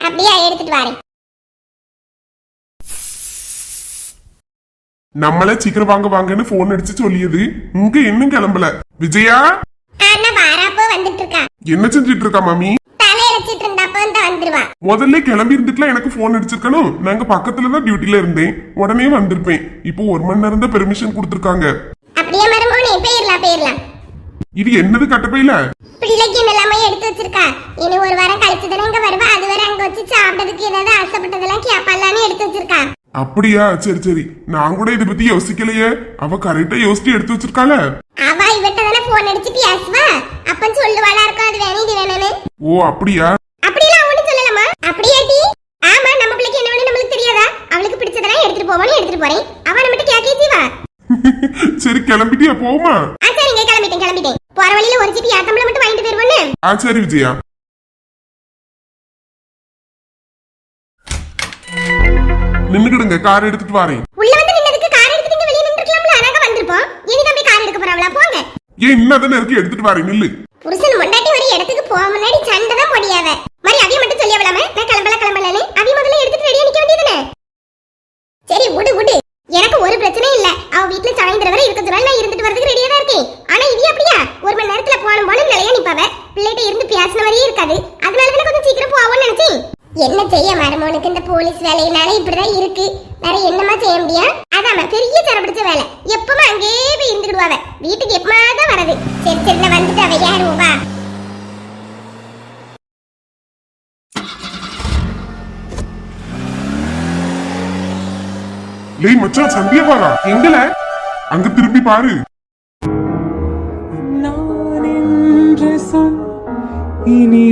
அப்படியா எடுத்துட்டு வரேன். நம்மள சீக்கிரம் வாங்க வாங்கன்னு போன் அடிச்சு சொல்லியது. இங்க இன்னும் கிளம்பல. விஜயா? என்ன செஞ்சிட்டு இருக்கா மாமி? முதல்ல கிளம்பி இருந்துட்டுலாம் எனக்கு போன் அடிச்சிருக்கணும். நாங்க பக்கத்துல தான் டியூட்டில இருந்தேன். உடனே வந்திருப்பேன். இப்போ ஒரு மணி நேரம் தான் பெர்மிஷன் கொடுத்துருக்காங்க. இது என்னது கட்டப்பையில? பிள்ளைக்கு எல்லாமே எடுத்து வச்சிருக்கா. இனி ஒரு வாரம் கழிச்சு தானே இங்க வருவா? அது வரை அங்க வச்சு சாப்பிட்டதுக்கு ஏதாவது ஆசைப்பட்டதெல்லாம் கேப்பாலான்னு எடுத்து வச்சிருக்கா. அப்படியா? சரி சரி. நான் கூட இதை பத்தி யோசிக்கலையே. அவ கரெக்டா யோசிச்சு எடுத்து வச்சிருக்காள? அவ இவட்ட தானே போன் அடிச்சு பேசுவா அப்ப சொல்லுவாளா இருக்கும் அது வேணும் இது வேணும்னு ஓ அப்படியா? அப்படியெல்லாம் ஒண்ணு சொல்லலாமா அப்படியே டி. ஆமா நம்ம பிள்ளைக்கு என்ன வேணும் நம்மளுக்கு தெரியாதா? அவளுக்கு பிடிச்சதெல்லாம் எடுத்துட்டு போவான்னு எடுத்துட்டு போறேன். அவ நம்மகிட்ட கேக்கே சரி கிளம்பிட்டியா? போமா. போற வழியில ஒரு ஜிபி ஏத்தம்பளம் மட்டும் வாங்கிட்டு போயிருவோன்னு. ஆ சரி விஜயா. நின்னுக்கிடுங்க கார் எடுத்துட்டு வரேன். உள்ள வந்து நின்னதுக்கு கார் எடுத்துட்டு வெளிய நின்றுக்கலாம்ல? நாங்க வந்திருப்போம். இனி தம்பி கார் எடுக்க போறாங்களா போங்க. ஏன் இன்னும் தானே இருக்கு எடுத்துட்டு வரேன் நில்லு. புருஷன் முண்டாட்டி ஒரு இடத்துக்கு போக முன்னாடி சண்டை தான் முடியாத மாதிரி அவிய மட்டும் சொல்லி அவளாம நான் கிளம்பல கிளம்பலன்னு? அவிய முதல்ல எடுத்துட்டு ரெடியா நிக்க வேண்டியதுனே சரி விடு விடு. எனக்கு ஒரு பிரச்சனையும் இல்ல. அவ வீட்டுல சாயந்தரம் வரை இருக்க சொன்னா நான் இருந்துட்டு வரதுக்கு ரெடியா தான் இருக்கேன். ஆனா இது அப்படியா ஒரு மணி நேரத்துல போன போன நிலையா நிப்பாவ? பிள்ளைகிட்ட இருந்து பேசின மாதிரியே இருக்காது. அதனால தான் கொஞ்சம் சீக்கிரம் போவோம்னு நினைச்சேன். என்ன செய்ய மருமனுக்கு இந்த போலீஸ் வேலையினால இப்படிதான் இருக்கு. வேற என்னமா செய்ய முடியும் அதாம பெரிய தரப்பிடிச்ச வேலை. எப்பவுமே அங்கேயே போய் இருந்துக்கிடுவாவ வீட்டுக்கு எப்பமாதான் வரது சரி சரி நான் வந்துட்டு அவ யாரும் வா. லேய் மச்சான் சந்தியா பாரா. எங்கல? அங்க திரும்பி பாரு. நான் என்று சொல் இனி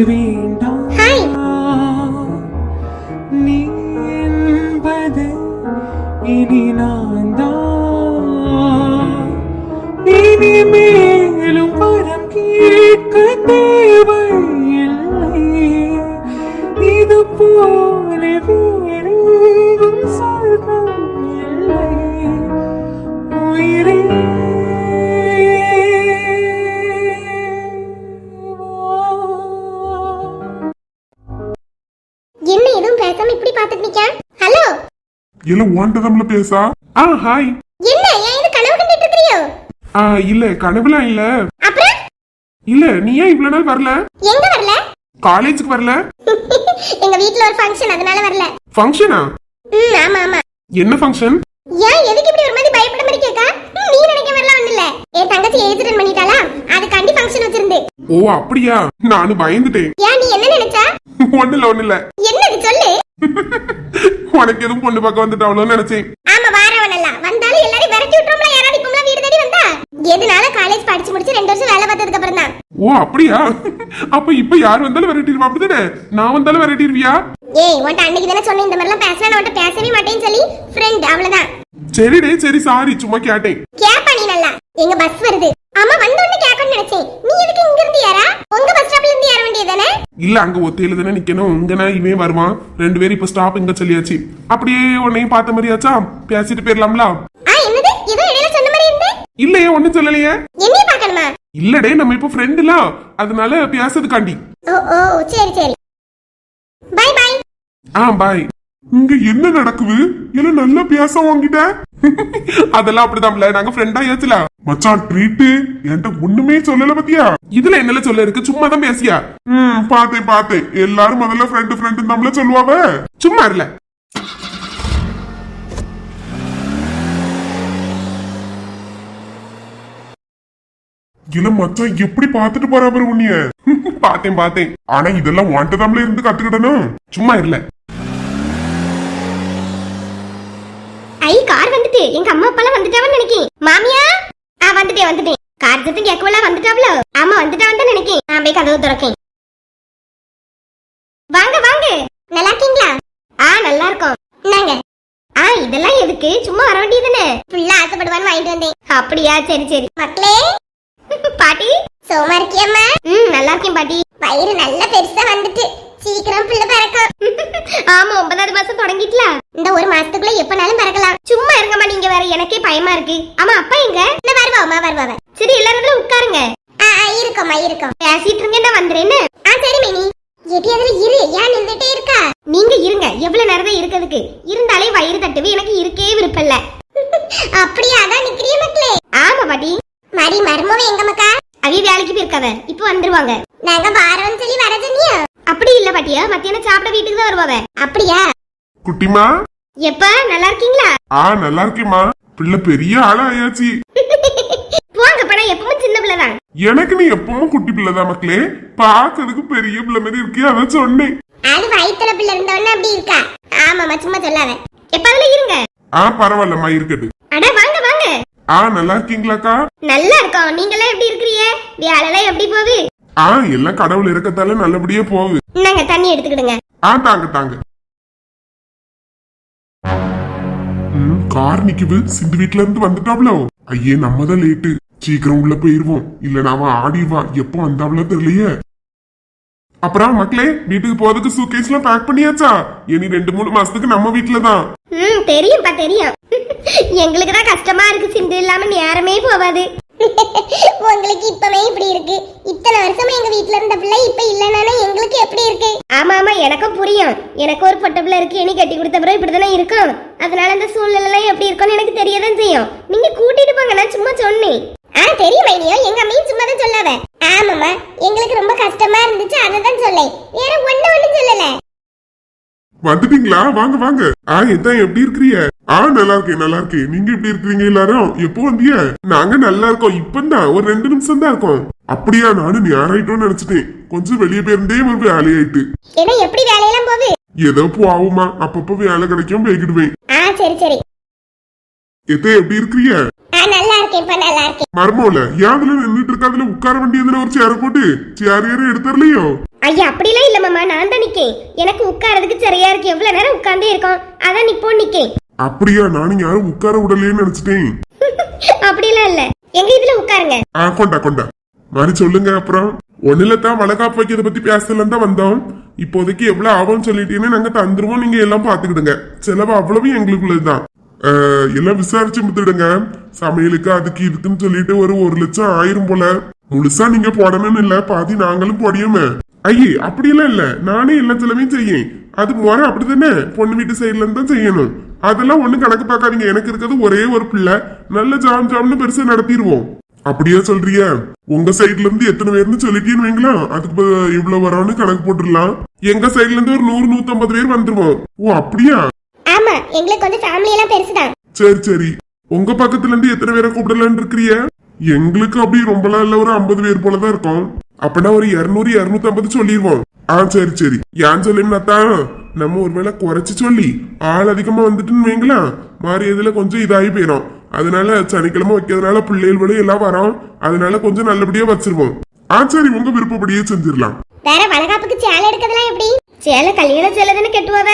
இல்ல உன்கிட்ட நம்மள பேசா? ஆ ஹாய் என்ன ஏன் இது கனவு கண்டுட்டு இருக்கிறியோ? ஆ இல்ல கனவுலாம் இல்ல. அப்புறம்? இல்ல நீ ஏன் இவ்வளவு நாள் வரல? எங்க வரல? காலேஜுக்கு வரல? எங்க வீட்ல ஒரு ஃபங்க்ஷன் அதனால வரல. ஃபங்க்ஷனா ம் ஆமா ஆமா. என்ன ஃபங்க்ஷன் ஏன் எதுக்கு இப்படி ஒரு மாதிரி பயப்பட மாதிரி கேக்கா? நீ நினைக்க வரலாம் ஒண்ணு இல்ல. என் தங்கச்சி ஏஜ் அட்டன் பண்ணிட்டாளா? அதுக்காண்டி ஃபங்க்ஷன் வச்சிருந்து. ஓ அப்படியா? நானும் பயந்துட்டேன். ஏன் நீ என்ன நினைச்சா? ஒண்ணு இல்ல ஒண்ணு இல்ல. என்னது சொல்லு. உனக்கு எதுவும் பொண்ணு பார்க்க வந்துட்டாவளோன்னு நினைச்சேன். ஆமா வாரவனெல்லாம் வந்தாலும் எல்லாரையும் விரட்டி விட்டுறோம்ல யாராவது இப்போம்ல வீடு தேடி வந்தா? எதுனால காலேஜ் படிச்சு முடிச்சு ரெண்டு வருஷம் வேலை பார்த்ததுக்கு அப்புறம் தான்? ஓ அப்படியா? அப்ப இப்ப யார் வந்தாலும் வெரைட்டிருவா அப்படிதானே? நான் வந்தாலும் வெரைட்டிருவியா ஏய் உன்ட்ட அன்னைக்கு தானே சொன்னேன் இந்த மாதிரிலாம் பேசினா நான் உன்ட்ட பேசவே மாட்டேன்னு சொல்லி. ஃப்ரெண்ட் அவ்வளவுதான். சரிடே சரி சாரி சும்மா கேட்டேன். கேப்பா நீ நல்லா. எங்க பஸ் வருது. ஆமா வந்த உடனே கேட்கணும்னு நினைச்சேன். நீ எதுக்கு இங்க இருந்து யாரா உங்க பஸ் ஸ்டாப்ல இருந்து ஏற வேண்டியதானே இல்ல அங்க ஒத்தையில தானே நிக்கணும். இங்கனா இவன் வருவான். ரெண்டு பேரும் இப்ப ஸ்டாப் இங்க சொல்லியாச்சு. அப்படியே உன்னையும் பார்த்த மாதிரியாச்சா? பேசிட்டு போயிடலாம்ல இல்லையே ஒண்ணும் சொல்லலையே. என்னைய பார்க்கணுமா? இல்லடே நம்ம இப்ப ஃப்ரெண்டுல அதனால பேசுறதுக்காண்டி. ஓ ஓ சரி சரி. பை பை ஆ பாய் இங்க என்ன நடக்குது? இல்ல நல்லா பேச வாங்கிட்ட? அதெல்லாம் அப்படிதான்ல நாங்க ஃப்ரெண்டா ஏச்சல மச்சான் ட்ரீட் என்கிட்ட ஒண்ணுமே சொல்லல பத்தியா? இதுல என்னல சொல்ல இருக்கு? சும்மா தான் பேசியா? ம் பார்த்தேன் பார்த்தேன். எல்லாரும் முதல்ல ஃப்ரெண்டு ஃப்ரெண்டு நம்மள சொல்லுவாவ. சும்மா இல்ல இல்ல மச்சான் எப்படி பாத்துட்டு போறா பாரு உன்னிய? பாத்தேன் பாத்தேன் ஆனா இதெல்லாம் வாண்டதாம்ல இருந்து கத்துக்கிடணும். சும்மா இல்ல ஐ கார் வந்துட்டு. எங்க அம்மா அப்பா எல்லாம் வந்துட்டாவன்னு நினைக்கேன். மாமியா? ஆ வந்துட்டேன் வந்துட்டேன். கார் சத்தம் கேட்கவல வந்துட்டாவளோ? ஆமா வந்துட்டாவன் தான் நினைக்கேன். நான் போய் கதவு திறக்கேன். வாங்க வாங்க. நல்லா இருக்கீங்களா? ஆ நல்லா இருக்கோம். இந்தாங்க. ஆ இதெல்லாம் எதுக்கு? சும்மா வர வேண்டியதுன்னு ஃபுல்லா ஆசைப்படுவான்னு வாங்கிட்டு வந்தேன். அப்படியா? சரி சரி. மக்களே? பாட்டி? சோமா இருக்கியம்மா? ம் நல்லா இருக்கேன் பாட்டி. வயிறு நல்ல பெருசா வந்துட்டு. சீக்கிரம் பிள்ளை பிறக்கும் ஆமா ஒன்பதாவது மாசம் தொடங்கிட்டல இந்த ஒரு மாசத்துக்குள்ள எப்பனாலும் பிறக்கலாம் சும்மா இருங்கம்மா நீங்க வேற எனக்கே பயமா இருக்கு ஆமா அப்பா எங்க இந்த வருவாமா வருவாவ சரி எல்லாரும் உட்காருங்க இருக்கோம்மா இருக்கோம் பேசிட்டு இருங்க நான் வந்துறேன்னு ஆ சரி மேனி எடி அதுல இரு ஏன் நின்றுட்டே இருக்கா நீங்க இருங்க எவ்வளவு நேரம் தான் இருக்கிறதுக்கு இருந்தாலே வயிறு தட்டுவே எனக்கு இருக்கே விருப்பம் இல்ல அப்படியா அதான் நிக்கிறிய மக்களே ஆமா பாட்டி. மரி மர்மவ எங்க மக்கா அவி வேலைக்கு போயிருக்காவ. இப்போ வந்துருவாங்க. நாங்க வாரோம்னு சொல்லி வர சொன்னியா அப்படி இல்ல பாட்டியா. மத்தியானம் சாப்பிட வீட்டுக்கு தான் வருவாவ. அப்படியா? குட்டிமா? எப்ப? நல்லா இருக்கீங்களா? ஆ நல்லா இருக்கேம்மா. பிள்ளை பெரிய ஆளா ஆயாச்சு போங்க படா எப்பவும் சின்ன பிள்ளை தான். எனக்கு நீ எப்பவும் குட்டி பிள்ளைதான் மக்களே. பாக்குறதுக்கு பெரிய பிள்ளை மாதிரி இருக்கியா அதான் சொன்னேன். அது வயித்துல பிள்ளை இருந்தவன அப்படி இருக்கா? ஆமாமா சும்மா சொல்லாத. எப்ப அதுல இருங்க? ஆ பரவாயில்லம்மா இருக்கட்டு அட வாங்க வாங்க. ஆ நல்லா இருக்கீங்களாக்கா? நல்லா இருக்கோம். நீங்களாம் எப்படி இருக்கிறீங்க? வேலைலாம் எப்படி போகுது? ஆ எல்லாம் கடவுள் இருக்கத்தால நல்லபடியா போகுது. இந்தாங்க தண்ணி எடுத்துக்கிடுங்க. ஆ தாங்க தாங்க. ம், கார் நிக்குது. சிந்து வீட்ல இருந்து வந்துட்டாப்ளோ ஐயே நம்ம தான் லேட்டு சீக்கிரம் உள்ள போயிருவோம். இல்ல அவன் ஆடிடுவான் எப்போ வந்தாப்ளோ தெரியலையே. அப்புறம் மக்களே வீட்டுக்கு போறதுக்கு சூட்கேஸ் எல்லாம் பேக் பண்ணியாச்சா? இனி ரெண்டு மூணு மாசத்துக்கு நம்ம வீட்ல தான் ம் தெரியும்ப்பா தெரியும். எங்களுக்கு தான் கஷ்டமா இருக்கு சிந்து இல்லாம நேரமே போவாது உங்களுக்கு இப்பவே இப்படி இருக்கு. இத்தனை வருஷமா எங்க வீட்ல இருந்த பிள்ளை இப்ப இல்லனால எங்களுக்கு எப்படி இருக்கு? ஆமா ஆமா எனக்கும் புரியும். எனக்கு ஒரு பொட்ட பிள்ளை இருக்கு இனி கட்டி கொடுத்த பிறகு இப்படிதானே இருக்கும். அதனால அந்த சூழ்நிலை எப்படி இருக்கும்னு எனக்கு தெரியதான் செய்யும். நீங்க கூட்டிட்டு போங்க நான் சும்மா சொன்னேன். ஆ தெரியும் மைனியோ எங்க அம்மையும் சும்மா தான் சொல்லாவ ஆமாமா எங்களுக்கு ரொம்ப கஷ்டமா இருந்துச்சு அதை தான் சொல்லேன். வேற ஒண்ணு ஒண்ணும் சொல்லல. வந்துட்டீங்களா? வாங்க வாங்க. ஆ எதான் எப்படி இருக்கிறீங்க? ஆ நல்லா இருக்கேன் நல்லா இருக்கேன். நீங்க எப்படி இருக்கிறீங்க எல்லாரும்? எப்போ வந்தீங்க? நாங்க நல்லா இருக்கோம். இப்பதான் ஒரு ரெண்டு நிமிஷம் தான் இருக்கோம். அப்படியா நானும் நேராயிட்டோம்னு நினைச்சிட்டேன். கொஞ்சம் வெளியே போயிருந்தே ஒரு வேலையாயிட்டு. ஏன்னா எப்படி வேலையெல்லாம் போகுது? ஏதோ போகுமா அப்பப்போ வேலை கிடைக்கும் போய்கிடுவேன் ஆ சரி சரி. எத்த எப்படி இருக்கிறீங்க? ஆ நல்லா இருக்கேன்ப்பா நல்லா இருக்கேன் மர்மோல யாதுல நின்னுட்டு இருக்காதுல உட்கார வேண்டியதுல ஒரு சேர போட்டு சேர் ஏற எடுத்துறலையோ ஐயா அப்படிலாம் இல்ல மாமா நான் தான் நிக்கேன். எனக்கு உட்காரதுக்கு சரியா இருக்கு. எவ்வளவு நேரம் உட்கார்ந்தே இருக்கோம். அதான் நிப்போ நிக்கேன். அப்படியா நானும் யாரும் உட்கார விடலையேன்னு நினைச்சிட்டேன். அப்படிலாம் இல்ல. எங்க இதுல உட்காருங்க. ஆ கொண்டா கொண்டா. மாதிரி சொல்லுங்க அப்புறம். ஒண்ணுல தான் வளகாப்பு வைக்கிறத பத்தி பேசலாம் தான் வந்தோம். இப்போதைக்கு எவ்வளவு ஆகும்னு சொல்லிட்டீங்கன்னு நாங்க தந்துருவோம். நீங்க எல்லாம் பாத்துக்கிடுங்க செலவு அவ்வளவும் எங்களுக்குள்ளதுதான். எல்லாம் விசாரிச்சு முத்துடுங்க சமையலுக்கு அதுக்கு இதுக்குன்னு சொல்லிட்டு ஒரு ஒரு லட்சம் ஆயிரும் போல. முழுசா நீங்க போடணும்னு இல்ல பாதி நாங்களும் போடியுமே ஐயே அப்படியெல்லாம் இல்ல. நானே எல்லா செலவையும் செய்யேன். அது முறை அப்படித்தானே? பொண்ணு வீட்டு சைடுல இருந்து தான் செய்யணும். அதெல்லாம் ஒண்ணு கணக்கு பார்க்காதீங்க. எனக்கு இருக்கிறது ஒரே ஒரு பிள்ளை. நல்ல ஜாம் ஜாம்னு பெருசா நடத்திடுவோம். அப்படியா சொல்றிய? உங்க சைடுல இருந்து எத்தனை பேர்னு சொல்லிட்டேன்னு வைங்களா? அதுக்கு இவ்வளவு வரோன்னு கணக்கு போட்டுடலாம். எங்க சைடுல இருந்து ஒரு நூறு நூத்தம்பது பேர் வந்துருவோம். ஓ அப்படியா? எங்களுக்கு கொஞ்சம் ஃபேமிலி எல்லாம் பெருசுதான். சரி சரி. உங்க பக்கத்துல இருந்து எத்தனை பேரை கூப்பிடலான்னு இருக்கிறிய எங்களுக்கு அப்படி ரொம்பலாம் இல்ல ஒரு ஐம்பது பேர் போலதான் இருக்கும். அப்படின்னா ஒரு இருநூறு இருநூத்தி ஐம்பது சொல்லிடுவோம் ஆ சரி சரி. ஏன் சொல்லினாத்தான் நம்ம ஒருவேளை குறைச்சு சொல்லி ஆள் அதிகமா வந்துட்டுன்னு வைங்களா? மாறி இதுல கொஞ்சம் இதாகி போயிடும் அதனால சனிக்கிழமை வைக்கிறதுனால பிள்ளைகள் எல்லாம் வரோம். அதனால கொஞ்சம் நல்லபடியா வச்சிருவோம். ஆ சரி உங்க விருப்பப்படியே செஞ்சிடலாம். வேற வளகாப்புக்கு சேலை எடுக்கிறதுலாம் எப்படி? சேலை கல்யாண சேலை தானே கட்டுவாவ?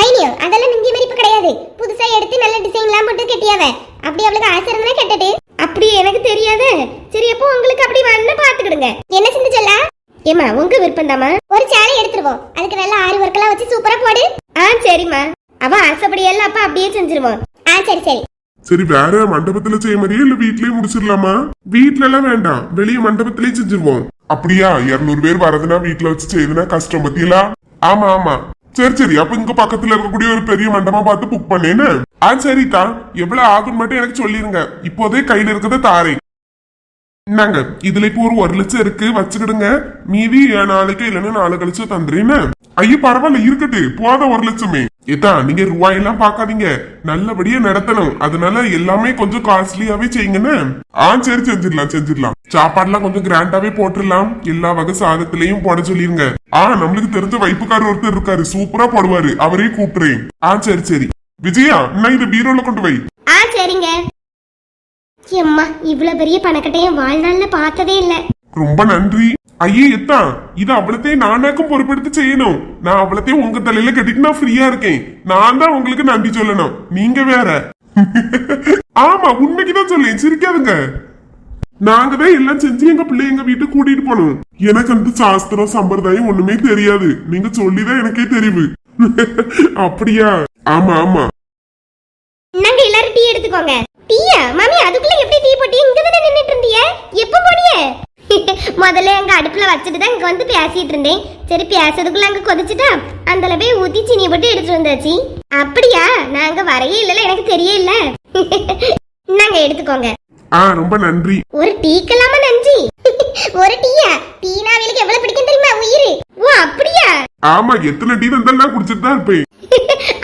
மைனியோ அதெல்லாம் மாதிரி மதிப்பு கிடையாது. புதுசா எடுத்து நல்ல டிசைன்லாம் போட்டு கட்டியாவ. அப்படி அவளுக்கு ஆசை இருந்தா கட்டட்டு அப்படி எனக்கு தெரியாத. சரி அப்போ உங்களுக்கு அப்படி வேணா பாத்துக்கிடுங்க. என்ன செஞ்சு சொல்ல? ஏமா உங்க விருப்பம் தாமா ஒரு சேலை எடுத்துருவோம். அதுக்கு நல்லா ஆரி ஒர்க் எல்லாம் வச்சு சூப்பரா போடு. ஆ சரிம்மா. அவ ஆசைப்படி எல்லாம் அப்ப அப்படியே செஞ்சிருவோம். ஆ சரி சரி. சரி வேற மண்டபத்துல செய்ய மாதிரியே இல்ல வீட்லயே முடிச்சிடலாமா? வீட்ல எல்லாம் வேண்டாம். வெளிய மண்டபத்திலேயே செஞ்சிருவோம். அப்படியா? இருநூறு பேர் வரதுன்னா வீட்டுல வச்சு செய்யுதுன்னா கஷ்டம் பத்தியலா? ஆமா ஆமா. சரி சரி. அப்ப இங்க பக்கத்துல இருக்கக்கூடிய ஒரு பெரிய மண்டபம் பார்த்து புக் பண்ணேன்னு. ஆ சரிக்கா. எவ்வளவு ஆகும் மட்டும் எனக்கு சொல்லிருங்க. இப்போதே கையில இருக்கிறத தாரே இந்தாங்க. இதுல இப்போ ஒரு ஒரு லட்சம் இருக்கு. வச்சுக்கிடுங்க. மீதி நாளைக்கு இல்லைன்னா நாளை கழிச்சு தந்துறேன்னு ஐயோ பரவாயில்ல. இருக்கட்டு போத ஒரு லட்சமே. இதான் நீங்க ரூபாயெல்லாம் பார்க்காதீங்க. நல்லபடியா நடத்தணும். அதனால எல்லாமே கொஞ்சம் காஸ்ட்லியாவே செய்யுங்கன்னு. ஆ சரி செஞ்சிடலாம் செஞ்சிடலாம். சாப்பாடுலாம் கொஞ்சம் கிராண்டாவே போட்டுடலாம். எல்லா வகை சாதத்திலையும் போட சொல்லிருங்க. ஆ நம்மளுக்கு தெரிஞ்ச வைப்புக்காரர் ஒருத்தர் இருக்காரு. சூப்பரா போடுவாரு. அவரே கூப்பிடுறேன். ஆ சரி சரி. விஜயா இன்னும் இந்த பீரோல கொண்டு வை. ஆ சரிங்க. எம்மா இவ்வளவு பெரிய பணக்கட்டையும் வாழ்நாள்ல பார்த்ததே இல்ல. ரொம்ப நன்றி. ஐயே எத்தான் இது அவ்வளத்தையும் நானாக்கும் பொறுப்பெடுத்து செய்யணும். நான் அவ்வளத்தையும் உங்க தலையில கட்டிட்டு நான் ஃப்ரீயா இருக்கேன். நான் தான் உங்களுக்கு நன்றி சொல்லணும். நீங்க வேற. ஆமா உண்மைக்குதான் சொல்லேன். சிரிக்காதுங்க. நாங்க தான் எல்லாம் செஞ்சு எங்க பிள்ளை எங்க வீட்டுக்கு கூட்டிட்டு போனோம். எனக்கு அந்த சாஸ்திரம் சம்பிரதாயம் ஒண்ணுமே தெரியாது. நீங்க சொல்லிதான் எனக்கே தெரிவு. அப்படியா? ஆமா ஆமா. நாங்க எல்லாரும் டீ எடுத்துக்கோங்க. டீயா? மாமி அதுக்குள்ள எப்படி டீ போட்டி இங்க தானே நின்னுட்டு இருந்தீங்க எப்ப போனிய? முதல்ல அங்க அடுப்புல வச்சுட்டு தான் இங்க வந்து பேசிட்டு இருந்தேன். சரி பேசுறதுக்குள்ள அங்க கொதிச்சுட்டா அந்த போய் ஊத்தி சீனி போட்டு எடுத்துட்டு வந்தாச்சு. அப்படியா? நாங்க வரையே இல்லல எனக்கு தெரிய இல்ல. நாங்க எடுத்துக்கோங்க. ஆ ரொம்ப நன்றி. ஒரு டீக்கலாமா நன்றி? ஒரு டீயா? டீனா அவளுக்கு எவ்வளவு பிடிக்கும் தெரியுமா உயிர்? ஓ அப்படியா? ஆமா எத்தனை டீ நான் குடிச்சிட்டு தான் இருப்பேன்.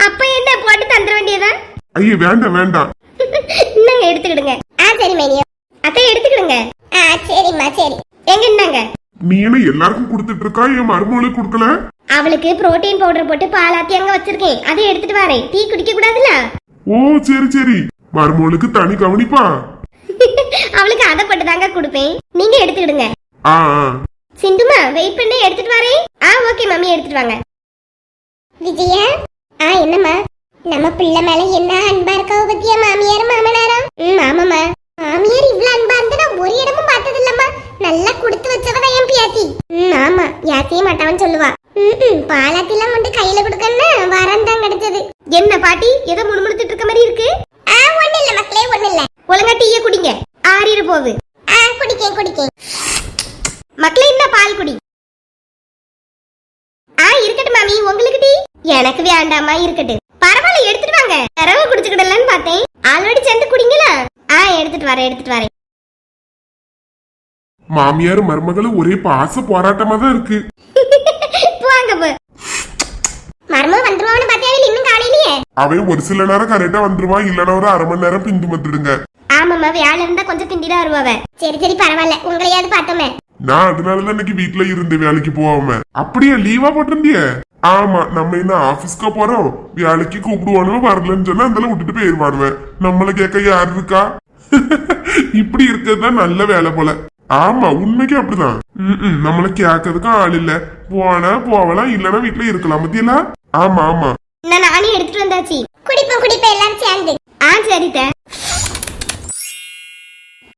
அப்ப என்ன போட்டு தந்துட வேண்டியதா ஐயோ வேண்டாம் வேண்டாம். இந்தாங்க எடுத்துக்கிடுங்க ஆ சரி மேனியா அத்தை எடுத்துக்கிடுங்க ஆ சரிம்மா சரி எங்க இந்தாங்க நீ என்ன எல்லாருக்கும் கொடுத்துட்டு இருக்கா என் மருமகளுக்கு கொடுக்கல? அவளுக்கு புரோட்டீன் பவுடர் போட்டு பாலாத்தி அங்க வச்சிருக்கேன். அதை எடுத்துட்டு வரேன். டீ குடிக்க கூடாதுல ஓ சரி சரி. மருமகளுக்கு தனி கவனிப்பா. அவளுக்கு அதை போட்டு தாங்க கொடுப்பேன். நீங்க எடுத்துக்கிடுங்க. ஆ ஆ. சிந்துமா வெயிட் பண்ணி எடுத்துட்டு வரேன். ஆ ஓகே மம்மி எடுத்துட்டு வாங்க. விஜயா? ஆ என்னம்மா? நம்ம பிள்ளை மேல என்ன அன்பா இருக்கா பத்தியா மாமியார் மாமனாரா? ம் ஆமாம்மா. மாமியார் இவ்ளோ அன்பா இருந்தா நான் ஒரு இடமும் பார்த்தது இல்லம்மா நல்லா கொடுத்து வச்சவதான் என் பியாத்தி. ம் ஆமா யாத்தியே மாட்டாவன்னு சொல்லுவா. ம் பாலாத்திலாம் கொண்டு கையில கொடுக்கன்னா வரம் தான் கிடைச்சது. என்ன பாட்டி ஏதோ முணுமுணுத்துட்டு இருக்க மாதிரி இருக்கு? ஆ ஒண்ணு இல்ல மக்களே ஒண்ணு இல்ல. ஒழுங்கா டீயை குடிங்க. ஆறிட போகுது. ஆ குடிக்கேன் குடிக்கேன். மக்களே இந்த பால் குடி. ஆ இருக்கட்டும் மாமி உங்களுக்கு டீ? எனக்கு வேண்டாமா இருக்கட்டும். பரவாயில்ல எடுத்துட்டு வாங்க. தரவை குடிச்சுக்கிடலான்னு பார்த்தேன். ஆல்ரெடி சேர்ந்து குடிங்களா? ஆ எடுத்துட்டு வரேன் எடுத்துட்டு வரேன். மாமியார் மருமகளும் ஒரே பாச போராட்டமா தான் இருக்கு அவன் ஒரு சில நேரம் கரெக்டா வந்துருவான் இல்லைன்னா ஒரு அரை மணி நேரம் பிந்து மத்துடுங்க ஆமாம்மா வேலை இருந்தா கொஞ்சம் திண்டிதான் வருவாவ சரி சரி பரவாயில்ல. உங்களையாவது பார்த்தோமே. நான் அதனாலதான் இன்னைக்கு வீட்ல இருந்து வேலைக்கு போகாம. அப்படியே லீவா போட்டிருந்திய? ஆமா நம்ம என்ன ஆபீஸ்க்கு போறோம்? வேலைக்கு கூப்பிடுவானுவ வரலன்னு சொன்னா அந்த விட்டுட்டு போயிருவானுவன் நம்மள கேட்க யாரு இருக்கா? இப்படி இருக்கிறது தான் நல்ல வேலை போல. ஆமா உண்மைக்கு அப்படிதான். நம்மள கேட்கறதுக்கும் ஆள் இல்ல. போனா போகலாம் இல்லனா வீட்டுல இருக்கலாம் பத்தியலா? ஆமா ஆமா. நான் நானே எடுத்துட்டு வந்தாச்சு. குடிப்போம் குடிப்போம் எல்லாரும் சேர்ந்து. ஆ சரித்த